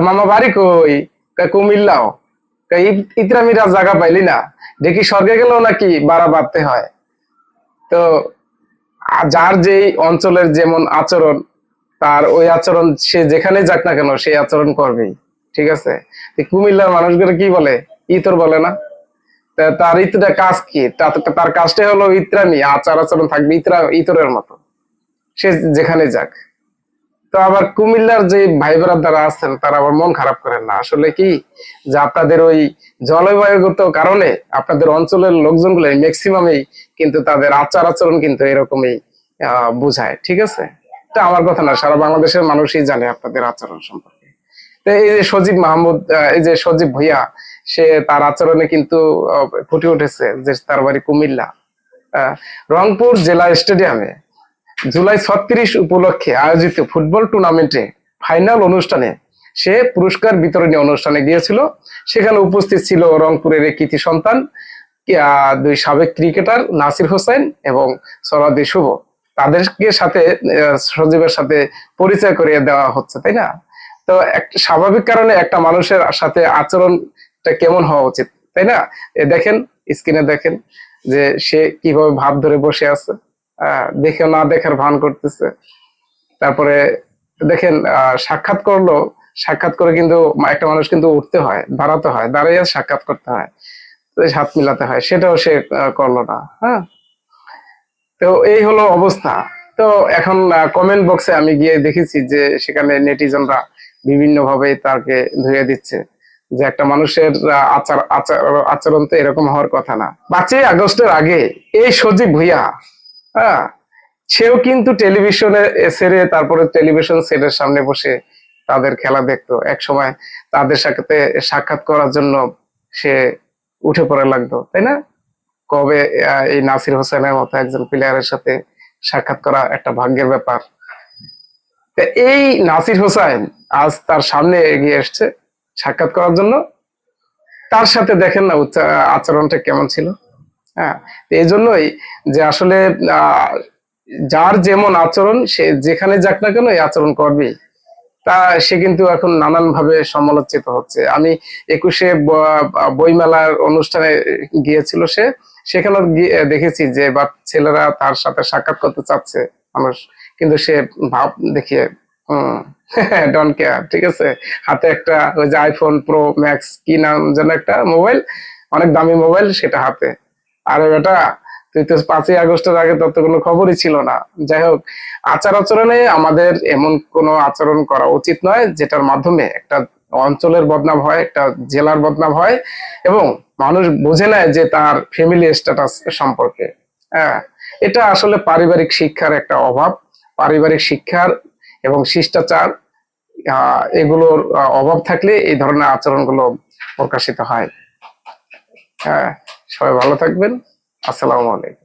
মামা বাড়ি কই? কুমিল্লাও? কয় ই- ইতরামিরা জায়গা পাইলি না? দেখি স্বর্গে গেলেও নাকি বাড়া বাড়তে হয়। তো যার যেই অঞ্চলের যেমন আচরণ, তার ওই আচরণ সে যেখানে যাক না কেন, সেই আচরণ করবেই। ঠিক আছে? কুমিল্লার মানুষগুলো কি বলে? ইতর বলে না? তার ইতটা কাজ কি? তার কাজটাই হলো ইতরামি আচার আচরণ থাকবে ইতরা ইতরের মতো। সে যেখানে যাক। তো আবার কুমিল্লার যে ভাই দ্বারা আছেন, তারা আবার মন খারাপ করেন না। আসলে কি? যে আপনাদের ওই জলবায়ুগত কারণে আপনাদের অঞ্চলের লোকজনগুলো ম্যাক্সিমামই কিন্তু তাদের আচার আচরণ কিন্তু এরকমই বোঝায়। ঠিক আছে? এটা আমার কথা না, সারা বাংলাদেশের মানুষই জানে আপনাদের আচরণ সম্পর্কে। তো এই যে সজীব মাহমুদ এই যে সজীব ভুইয়া, সে তার আচরণে কিন্তু ফুটে উঠেছে যে তার বাড়ি কুমিল্লা। রংপুর জেলা স্টেডিয়ামে জুলাই ছত্রিশ উপলক্ষে আয়োজিত ফুটবল টুর্নামেন্টে ফাইনাল অনুষ্ঠানে সে পুরস্কার বিতরণী অনুষ্ঠানে গিয়েছিল। সেখানে উপস্থিত ছিল রংপুরের কৃতি সন্তান দুই সাবেক ক্রিকেটার নাসির হোসেন এবং সরাদি শুভ। তাদেরকে সাথে সজীবের সাথে পরিচয় করিয়ে দেওয়া হচ্ছে, তাই না? তো একটা স্বাভাবিক কারণে একটা মানুষের সাথে আচরণটা কেমন হওয়া উচিত, তাই না? দেখেন স্ক্রিনে দেখেন যে সে কীভাবে ভাব ধরে বসে আছে। দেখে না দেখার ভান করতেছে। তারপরে দেখেন সাক্ষাৎ করল সাক্ষাৎ করে কিন্তু একটা মানুষ কিন্তু উঠতে হয়, দাঁড়াতে হয়, দাঁড়াইয়া সাক্ষাৎ করতে হয় হাত মিলাতে হয়, সেটাও সে করল না হ্যাঁ? তো এই হলো অবস্থা। তো এখন কমেন্ট বক্সে আমি গিয়ে দেখেছি যে সেখানে নেটিজনরা বিভিন্ন ভাবে তাকে ধুয়ে দিচ্ছে, যে একটা মানুষের আচার আচার, আচরণ তো এরকম হওয়ার কথা না। পাঁচই আগস্টের আগে, এই সজীব ভুইয়া হ্যাঁ সেও কিন্তু টেলিভিশনে সেরে তারপরে টেলিভিশন সেটের সামনে বসে তাদের খেলা দেখতো। এক সময় তাদের সাথে সাক্ষাৎ করার জন্য সে উঠে পড়ে লাগতো, তাই না? কবে এই নাসির হোসেনের মতো একজন প্লেয়ারের সাথে সাক্ষাৎ করা একটা ভাগ্যের ব্যাপার। এই নাসির হোসেন আজ তার সামনে এগিয়ে এসছে সাক্ষাৎ করার জন্য। তার সাথে দেখেন না আচরণটা কেমন ছিল? হ্যাঁ এই জন্যই যে আসলে যার যেমন আচরণ, সে যেখানে যাক না কেন এই আচরণ করবেই। তা সে কিন্তু এখন নানান ভাবে সমালোচিত হচ্ছে। আমি একুশে বইমেলার অনুষ্ঠানে গিয়েছিল সে। সেখানে দেখেছি যে বা ছেলেরা তার সাথে সাক্ষাৎ করতে চাচ্ছে মানুষ। কিন্তু সে ভাব দেখিয়ে ডন কেয়ার ঠিক আছে? হাতে একটা ওই যে আইফোন প্রো ম্যাক্স কি নাম যেন একটা মোবাইল? অনেক দামি মোবাইল, সেটা হাতে। আরে বেটা, তুই তো পাঁচই আগস্টের আগে তত কোনো খবরই ছিল না। যাই হোক, আচার আচরণে আমাদের এমন কোনো আচরণ করা উচিত নয়, যেটার মাধ্যমে একটা অঞ্চলের বদনাম হয়, একটা জেলার বদনাম হয়, এবং মানুষ বুঝে নেয় যে তার ফ্যামিলি স্ট্যাটাস সম্পর্কে। হ্যাঁ এটা আসলে পারিবারিক শিক্ষার একটা অভাব। পারিবারিক শিক্ষার এবং শিষ্টাচার এগুলোর অভাব থাকলে এই ধরনের আচরণগুলো প্রকাশিত হয়। হ্যাঁ সবাই ভালো থাকবেন। আসসালামু আলাইকুম।